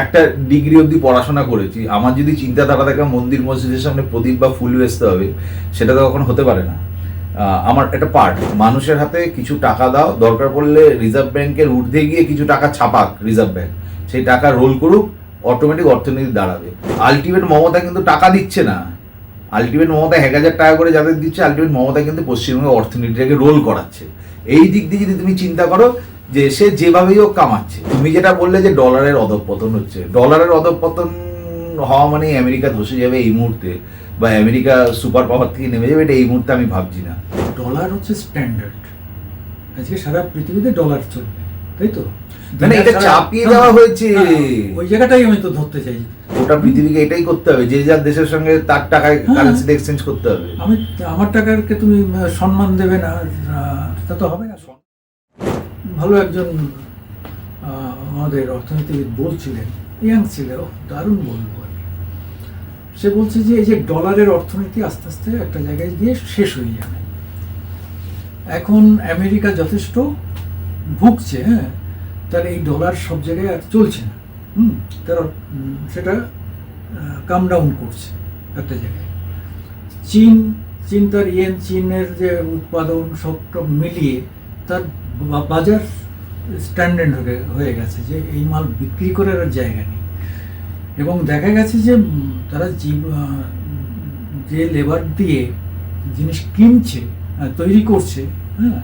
একটা ডিগ্রি অবধি পড়াশোনা করেছি। আমার যদি চিন্তাধারা থাকে মন্দির মসজিদের সামনে প্রদীপ বা ফুল বেচতে হবে, সেটা তো কখনো হতে পারে না। আমার একটা পার্ট মানুষের হাতে কিছু টাকা দাও, দরকার পড়লে রিজার্ভ ব্যাংকের ঊর্ধ্বে গিয়ে কিছু টাকা ছাপাক রিজার্ভ ব্যাংক সেই টাকা রোল করুক অটোমেটিক অর্থনীতি দাঁড়াবে। আলটিমেট মমতা কিন্তু টাকা দিচ্ছে না। আলটিমেট মমতা এক হাজার টাকা করে যাদের দিচ্ছে আলটিমেট মমতা কিন্তু পশ্চিমবঙ্গের অর্থনীতিটাকে রোল করাচ্ছে। এই দিক দিয়ে যদি তুমি চিন্তা করো যে সে যেভাবেই হোক কামাচ্ছে। তুমি যেটা বললে যে ডলারের অধঃপতন হচ্ছে ডলারের অধঃপতন হওয়া মানে আমেরিকা ধসে যাবে এই মুহূর্তে বা আমেরিকা সুপার পাওয়ার থেকে নেমে যাবে এটা এই মুহূর্তে আমি ভাবছি না। ডলার হচ্ছে স্ট্যান্ডার্ড। আজকে সারা পৃথিবীতে ডলার চলবে তাই তো? মানে এটা চাপিয়ে দেওয়া হয়েছে। ওই জায়গাটাই আমি তো ধরতে চাই। গোটা পৃথিবীকে এটাই করতে হবে যে যার দেশের সঙ্গে তার টাকায় হ্যাঁ। কারেন্সি এক্সচেঞ্জ করতে হবে। আমি আমার টাকাকে তুমি সম্মান দেবে না তা তো হবে না। ভালো একজন আমাদের অর্থনীতিবিদ বলছিলেন, ইয়াং ছিল দারুণ বলব। সে বলছে যে এই যে ডলারের অর্থনীতি আস্তে আস্তে একটা জায়গায় গিয়ে শেষ হয়ে যাবে। এখন আমেরিকা যথেষ্ট ভুগছে হ্যাঁ তার এই ডলার সব জায়গায় আর চলছে না। হুম, তার সেটা কাম ডাউন করছে একটা জায়গায়। চীন চীন তার ইয়েন, চীনের যে উৎপাদন সবটা মিলিয়ে তার বাজার স্ট্যান্ডার্ড হয়ে গেছে যে এই মাল বিক্রি করার আর জায়গা নেই। এবং দেখা গেছে যে তারা যে লেবার দিয়ে জিনিস কিনছে তৈরি করছে হ্যাঁ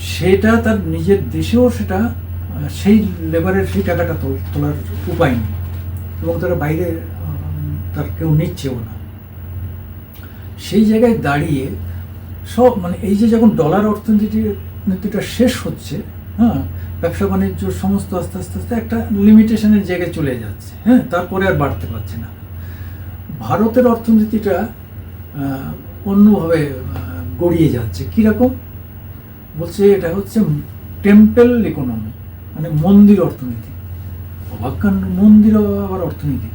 সেটা তার নিজের দেশেও সেটা সেই লেবারের সেই টাকাটা তোল- তোলার উপায় নেই। এবং তারা বাইরে তার কেউ নিচ্ছেও না। সেই জায়গায় দাঁড়িয়ে সব মানে এই যে যখন ডলার অর্থনীতি নীতিটা শেষ হচ্ছে হ্যাঁ ব্যবসা বাণিজ্য সমস্ত আস্তে আস্তে আস্তে একটা লিমিটেশনের জায়গায় চলে যাচ্ছে হ্যাঁ তারপরে আর বাড়তে পারছে না। ভারতের অর্থনীতিটা অন্যভাবে গড়িয়ে যাচ্ছে। কীরকম? বলছে এটা হচ্ছে টেম্পেল ইকোনমি মানে মন্দির অর্থনীতি। অবাক্যান্ড মন্দির আবার অর্থনীতি।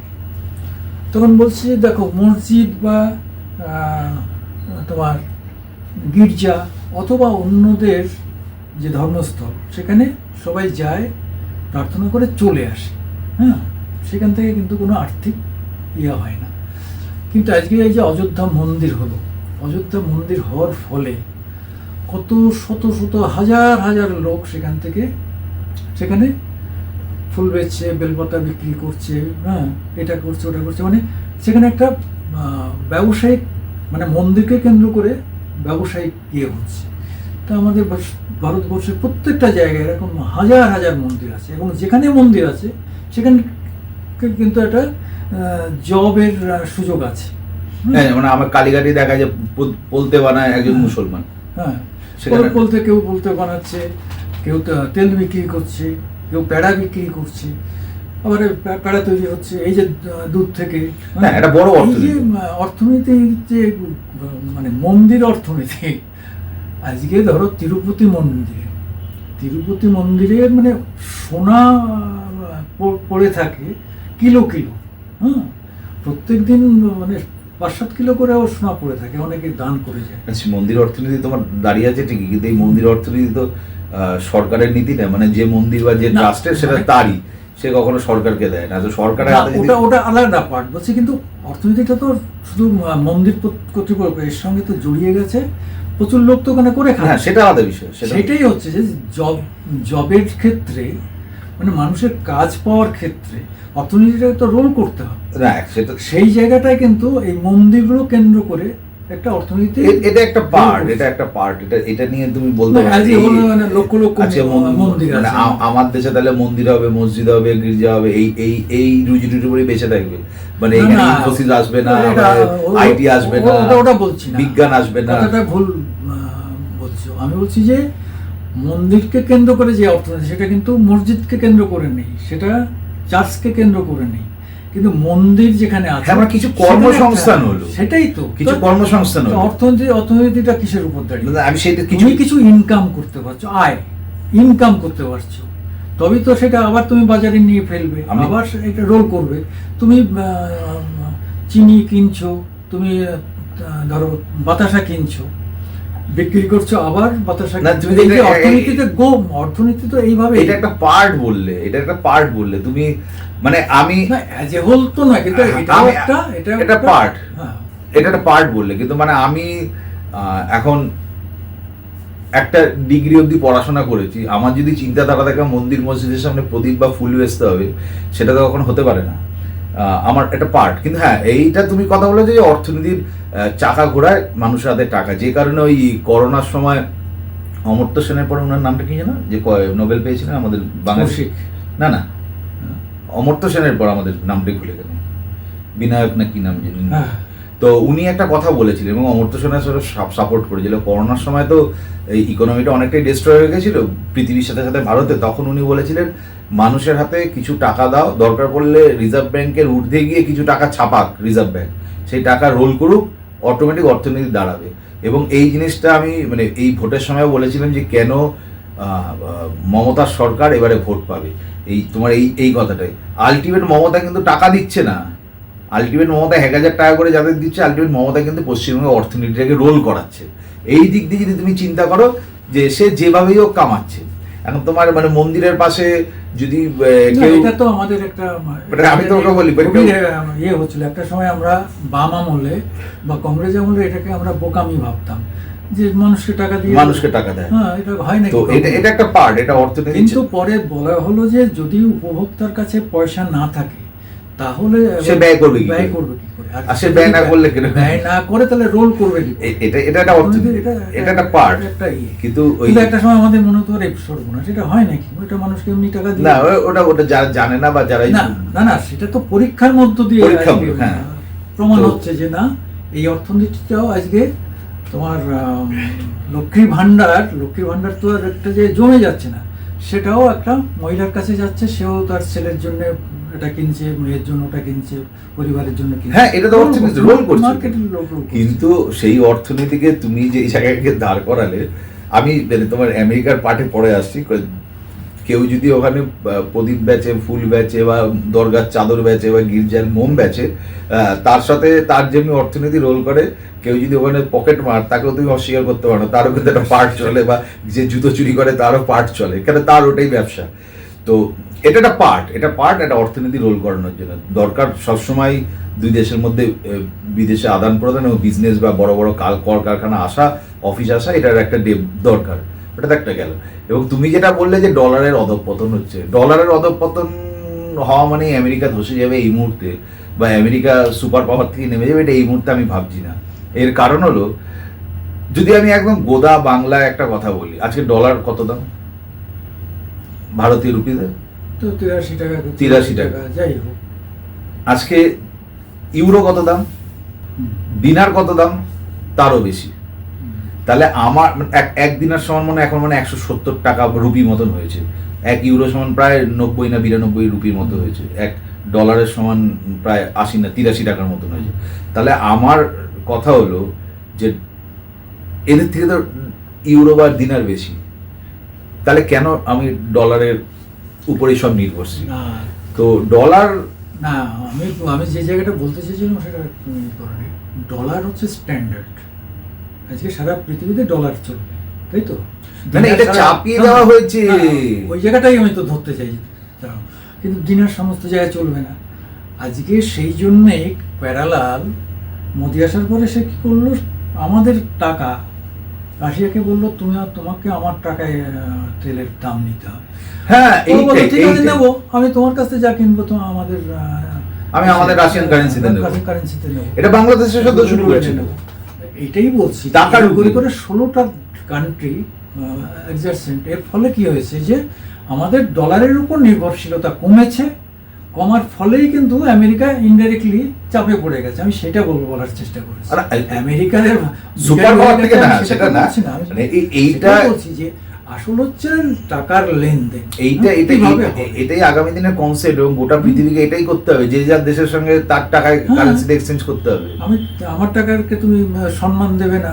তখন বলছে, দেখো, মসজিদ বা তোমার গির্জা অথবা অন্যদের যে ধর্মস্থল, সেখানে সবাই যায়, প্রার্থনা করে চলে আসে। হ্যাঁ? সেখান থেকে কিন্তু কোনো আর্থিক ইয়ে হয় না। কিন্তু আজকে এই যে অযোধ্যা মন্দির হলো, অযোধ্যা মন্দির হওয়ার ফলে কত শত শত হাজার হাজার লোক সেখান থেকে, সেখানে ফুল বেচছে, বেলপাতা বিক্রি করছে হ্যাঁ এটা করছে, ওটা করছে। মানে সেখানে একটা ব্যবসায়িক মানে মন্দিরকে কেন্দ্র করে ব্যবসায়িক ইয়ে হচ্ছে। তা আমাদের ভারতবর্ষের প্রত্যেকটা জায়গায় এরকম হাজার হাজার মন্দির আছে এবং যেখানে মন্দির আছে সেখানে কিন্তু একটা জবের সুযোগ আছে? হ্যাঁ মানে আমার কালীঘাটে দেখা যায় বলতে বানায় একজন হ্যাঁ। মুসলমান হ্যাঁ বলতে কেউ বলতে বানাচ্ছে কেউ তেল বিক্রি করছে কেউ প্যাড়া বিক্রি করছে আবার প্যাড়া তৈরি হচ্ছে এই যে দুধ থেকে হ্যাঁ, এটা বড় যে অর্থনীতি। যে মানে মন্দির অর্থনীতি আজকে ধরো তিরুপতি মন্দিরে তিরুপতি মন্দিরে মানে সোনা পড়ে থাকে কিলো কিলো হ্যাঁ? প্রত্যেক দিন মানে পাঁচ সাত কিলো করে ওর সোনা পড়ে থাকে অনেকে দান করে যায়। আচ্ছা, মন্দির অর্থনীতি তোমার দাঁড়িয়ে আছে ঠিকই কিন্তু এই মন্দির অর্থনীতি তো আহ, সরকারের নীতি না মানে যে মন্দির বা যে ট্রাস্টের সেটা তারই সে কখনো সরকারকে দেয় না তো সরকারের না, ওটা ওটা আলাদা পার্ট বলছি কিন্তু অর্থনীতিটা তো শুধু মন্দির কর্ত- কর্তৃপক্ষ এর সঙ্গে তো জড়িয়ে গেছে। প্রচুর লোক তো ওখানে করে হ্যাঁ খায় সেটা আলাদা বিষয় সেটা সেটাই হচ্ছে যে জব জবের ক্ষেত্রে মানে মানুষের কাজ পাওয়ার ক্ষেত্রে অর্থনীতিটা তো রোল করতে হবে। সেটা সেই জায়গাটায় কিন্তু এই মন্দিরগুলো কেন্দ্র করে একটা অর্থনীতি? এটা একটা পার্ট এটা একটা পার্ট এটা এটা নিয়ে তুমি বলতে মানে লক্ষ লক্ষ মন্দির মানে আমার দেশে তাহলে মন্দির হবে মসজিদ হবে গির্জা হবে এই এই এই রুজি রুটি করে বেঁচে থাকবে। মানে এখানে ইনফোসিস আসবে না আইটি আসবে না ওটা বলছি বিজ্ঞান আসবে না। কথাটা ভুল বলছো। আমি বলছি যে মন্দিরকে কেন্দ্র করে যে অর্থনীতি সেটা কিন্তু মসজিদকে কেন্দ্র করে নেই সেটা চার্চকে কেন্দ্র করে নেই। কিন্তু মন্দির যেখানে আছে হ্যাঁ, আমার কিছু কর্মসংস্থান হলো। সেটাই তো। কিছু কর্মসংস্থান হলো। অর্থনীতি অর্থনীতিটা কিসের উপর দাঁড়িয়ে? আমি সেটা কিছু কিছু ইনকাম করতে পারছ। আয় ইনকাম করতে পারছ। তবেই তো সেটা আবার তুমি বাজারে নিয়ে ফেলবে আবার এটা রোল করবে। তুমি চিনি কিনছো তুমি ধরো বাতাসা কিনছো। বিক্রি করছ আবার বাতাসা না, তুমি এই এটা- অর্থনীতিতে গোম অর্থনীতি তো এইভাবে এটা একটা পার্ট বললে এটা একটা পার্ট বললে। তুমি মানে আমি অ্যাজ এ হোল তো না কিন্তু হ্যাঁ, একটা এটা এটা একটা- part। হ্যাঁ। এটা একটা পার্ট বললে কিন্তু মানে আমি এখন একটা ডিগ্রি অবধি পড়াশোনা করেছি। আমার যদি চিন্তাধারা থাকে মন্দির মসজিদের সামনে প্রদীপ বা ফুল বেচতে হবে সেটা তো কখনো হতে পারে না। আমার একটা পার্ট কিন্তু হ্যাঁ এইটা তুমি কথা বলে যে অর্থনীতির চাকা ঘোরায় মানুষের হাতে টাকা। যে কারণে ওই করোনার সময় অমর্ত সেনের পরে ওনার নামটা কি জানো যে নোবেল পেয়েছিলেন আমাদের বাংলাদেশ না না। অমর্ত্য সেনের পর আমাদের নামটাই ভুলে গেল। বিনায়ক না কি নাম জানি তো উনি একটা কথা বলেছিলেন এবং অমর্ত্য সেনের সাপোর্ট করেছিল। করোনার সময় তো এই ইকোনমিটা অনেকটাই ডিস্ট্রয় হয়ে গেছিল। পৃথিবীর সাথে সাথে ভারতে। তখন উনি বলেছিলেন, মানুষের হাতে কিছু টাকা দাও, দরকার পড়লে রিজার্ভ ব্যাংকের ঊর্ধ্বে গিয়ে কিছু টাকা ছাপাক রিজার্ভ ব্যাংক সেই টাকা রোল করুক অটোমেটিক অর্থনীতি দাঁড়াবে। এবং এই জিনিসটা আমি মানে এই ভোটের সময় বলেছিলাম যে কেন মমতার সরকার এবারে ভোট পাবে। এই তোমার এই এই কথাটাই। আলটিমেট মমতা কিন্তু টাকা দিচ্ছে না। আলটিমেট মমতা এক হাজার টাকা করে যাদের দিচ্ছে আলটিমেট মমতা কিন্তু পশ্চিমবঙ্গের অর্থনীতিটাকে রোল করাচ্ছে। এই দিক দিয়ে যদি তুমি চিন্তা করো যে সে যেভাবেই হোক কামাচ্ছে। এখন তোমার মানে মন্দিরের পাশে যদি কেউ এটা তো আমাদের একটা আমি তোমাকে বলি, ইয়ে হচ্ছিল। একটা সময় আমরা বাম আমলে বা কংগ্রেস আমলে এটাকে আমরা বোকামি ভাবতাম। যে মানুষকে টাকা দিয়ে মানুষকে টাকা দেয়। হ্যাঁ এটা হয় না এটা এটা একটা পার্ট এটা অর্থনীতি কিন্তু পরে বলা হলো যে যদি উপভোক্তার কাছে পয়সা না থাকে তাহলে সে ব্যয় করবে কি ব্যয় করবে কি করে? আর সে ব্যয় না করলে কেন? ব্যয় না করে তাহলে রোল করবে কি এটা এটা একটা অর্থনীতি এটা একটা পার্ট ইয়ে। কিন্তু ওই একটা সময় আমাদের মনে হতো রে সর্বনাশ এটা হয় নাকি? ওটা মানুষকে এমনি টাকা দিয়ে না ওটা ওটা যারা জানে না বা যারা না না না সেটা তো পরীক্ষার মধ্য দিয়ে আজকে, হ্যাঁ। প্রমাণ হচ্ছে যে না এই অর্থনীতিটাও আজকে তোমার আম, লক্ষ্মী ভান্ডার লক্ষ্মী ভান্ডার তো আর একটা যে জমে যাচ্ছে না। সেটাও একটা মহিলার কাছে যাচ্ছে সেও তার ছেলের জন্য এটা কিনছে মেয়ের জন্য ওটা কিনছে পরিবারের জন্য কিনছে হ্যাঁ, এটা তো অর্থনীতি, রোল করছে। কিন্তু সেই অর্থনীতিকে তুমি যে এই জায়গাকে দাঁড় করালে আমি মানে তোমার আমেরিকার পার্টে পড়ে আসছি কেউ যদি ওখানে প্রদীপ বেচে, ফুল বেচে বা দরগার চাদর বেচে বা গির্জার মোম বেচে তার সাথে তার যেমনি অর্থনীতি রোল করে, কেউ যদি ওখানে পকেট মার, তাকেও তুমি অস্বীকার করতে পারো তারও কিন্তু একটা পার্ট চলে বা যে জুতো চুরি করে তারও পার্ট চলে। কেন তার ওটাই ব্যবসা। তো এটা একটা পার্ট, এটা পার্ট একটা অর্থনীতি রোল করানোর জন্য। দরকার সবসময় দুই দেশের মধ্যে বিদেশে আদান প্রদান এবং বিজনেস বা বড় বড় কাল কল কারখানা আসা অফিস আসা, এটার একটা দরকার। ওটা তো একটা গেল। এবং তুমি যেটা বললে যে ডলারের অধঃপতন হচ্ছে ডলারের অধঃপতন হওয়া মানে আমেরিকা ধসে যাবে এই মুহূর্তে বা আমেরিকা সুপার পাওয়ার থেকে নেমে যাবে এটা এই মুহূর্তে আমি ভাবছি না। এর কারণ হলো যদি আমি একদম গোদা বাংলায় একটা কথা বলি আজকে ডলার কত দাম? ভারতীয় রুপিতে তিরাশি টাকা 83 টাকা। যাই হোক। আজকে ইউরো কত দাম? দিনার কত দাম? তারও বেশি। তাহলে আমার এক এক দিনার সমান মানে এখন মানে একশো সত্তর টাকা রুপি মতন হয়েছে। এক ইউরো সমান প্রায় নব্বই না বিরানব্বই রুপির মতো হয়েছে। এক ডলারের সমান প্রায় আশি না তিরাশি টাকার মতন হয়েছে। তাহলে আমার কথা হলো যে এদের থেকে তো ইউরো বা দিনার বেশি। তাহলে কেন আমি ডলারের উপরেই সব নির্ভরশীল? তো ডলার না আমি আমি যে জায়গাটা বলতে চেয়েছিলাম সেটা ডলার হচ্ছে স্ট্যান্ডার্ড। আজকে সারা পৃথিবীতে ডলার চলবে তাই তো? মানে এটা চাপিয়ে দেওয়া হয়েছে। ওই জায়গাটাই আমি তো ধরতে চাই কিন্তু দিনার সমস্ত জায়গায় চলবে না। আজকে সেই জন্যে প্যারালাল মোদি আসার পরে সে কি করল? আমাদের টাকা। রাশিয়াকে বলল তুমি তোমাকে আমার টাকায় তেলের দাম নিতে হবে। হ্যাঁ ঠিক আছে নেব। আমি তোমার কাছ থেকে যা কিনবো তো আমাদের আমি আমাদের রাশিয়ান কারেন্সিতে নেব। কারেন্সিতে নেব। এটা বাংলাদেশের সাথে শুরু করেছে নেব। এটাই বলছি করে উপরে। করে ষোলোটা কান্ট্রি এক্সারসেন্ট এর ফলে কি হয়েছে যে আমাদের ডলারের উপর নির্ভরশীলতা কমেছে কমার ফলেই কিন্তু আমেরিকা ইনডাইরেক্টলি চাপে পড়ে গেছে। আমি সেটা বলব বলার চেষ্টা করছি। আমেরিকার সুপার পাওয়ার থেকে না সেটা না। মানে এই- এইটা বলছি যে আসল হচ্ছে টাকার লেনদেন। এইটা হ্যাঁ, এটাই এটাই আগামী দিনের কনসেপ্ট এবং গোটা পৃথিবীকে এটাই করতে হবে। যে যার দেশের সঙ্গে তার টাকায় হ্যাঁ। কারেন্সিতে এক্সচেঞ্জ করতে হবে। আমি আমার টাকাকে তুমি সম্মান দেবে না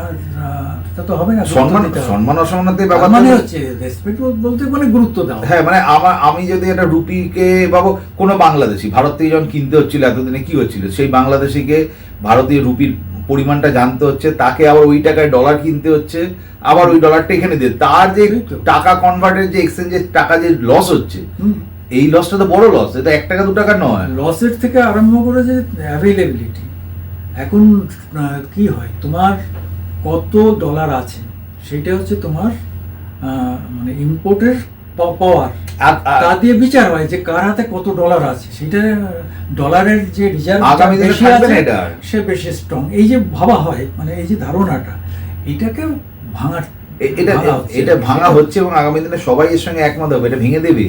তা তো হবে না সম্মান। সম্মান অসম্মানতে ব্যাপার মানে হচ্ছে রেসপেক্ট বলতে মানে গুরুত্ব দাও হ্যাঁ মানে আমার আমি যদি একটা রুপিকে বাবু কোনো বাংলাদেশি ভারত থেকে যখন কিনতে হচ্ছিল এতদিনে কি হচ্ছিল? সেই বাংলাদেশিকে ভারতীয় রুপির পরিমাণটা জানতে হচ্ছে তাকে আবার ওই টাকায় ডলার কিনতে হচ্ছে আবার ওই ডলারটা এখানে দিয়ে তার যে টাকা কনভার্টের যে এক্সচেঞ্জের টাকা যে লস হচ্ছে। এই লসটা তো বড় লস এটা এক টাকা দু টাকা নয়। লসের থেকে আরম্ভ করে যে অ্যাভেলেবিলিটি এখন কি হয় তোমার কত ডলার আছে সেটা হচ্ছে তোমার মানে ইম্পোর্টের পাওয়ার। তা দিয়ে বিচার হয় যে কার হাতে কত ডলার আছে। সেটা ডলারের যে রিজার্ভ আগামী দিনে বেশি আছে সে বেশি স্ট্রং এই যে ভাবা হয় মানে এই যে ধারণাটা এটাকে ভাঙার এটা এটা ভাঙা হচ্ছে এবং আগামী দিনে সবাই এর সঙ্গে একমত হবে। এটা ভেঙে দেবে?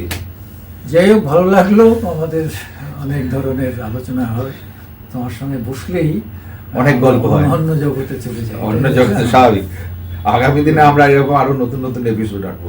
যাই হোক ভালো লাগল আমাদের অনেক ধরনের আলোচনা হয়। তোমার সঙ্গে বসলেই অনেক গল্প হয়। অন্য জগতে চলে যায় অন্য জগতে স্বাভাবিক। আগামী দিনে আমরা এরকম আরও নতুন নতুন এপিসোড আনব।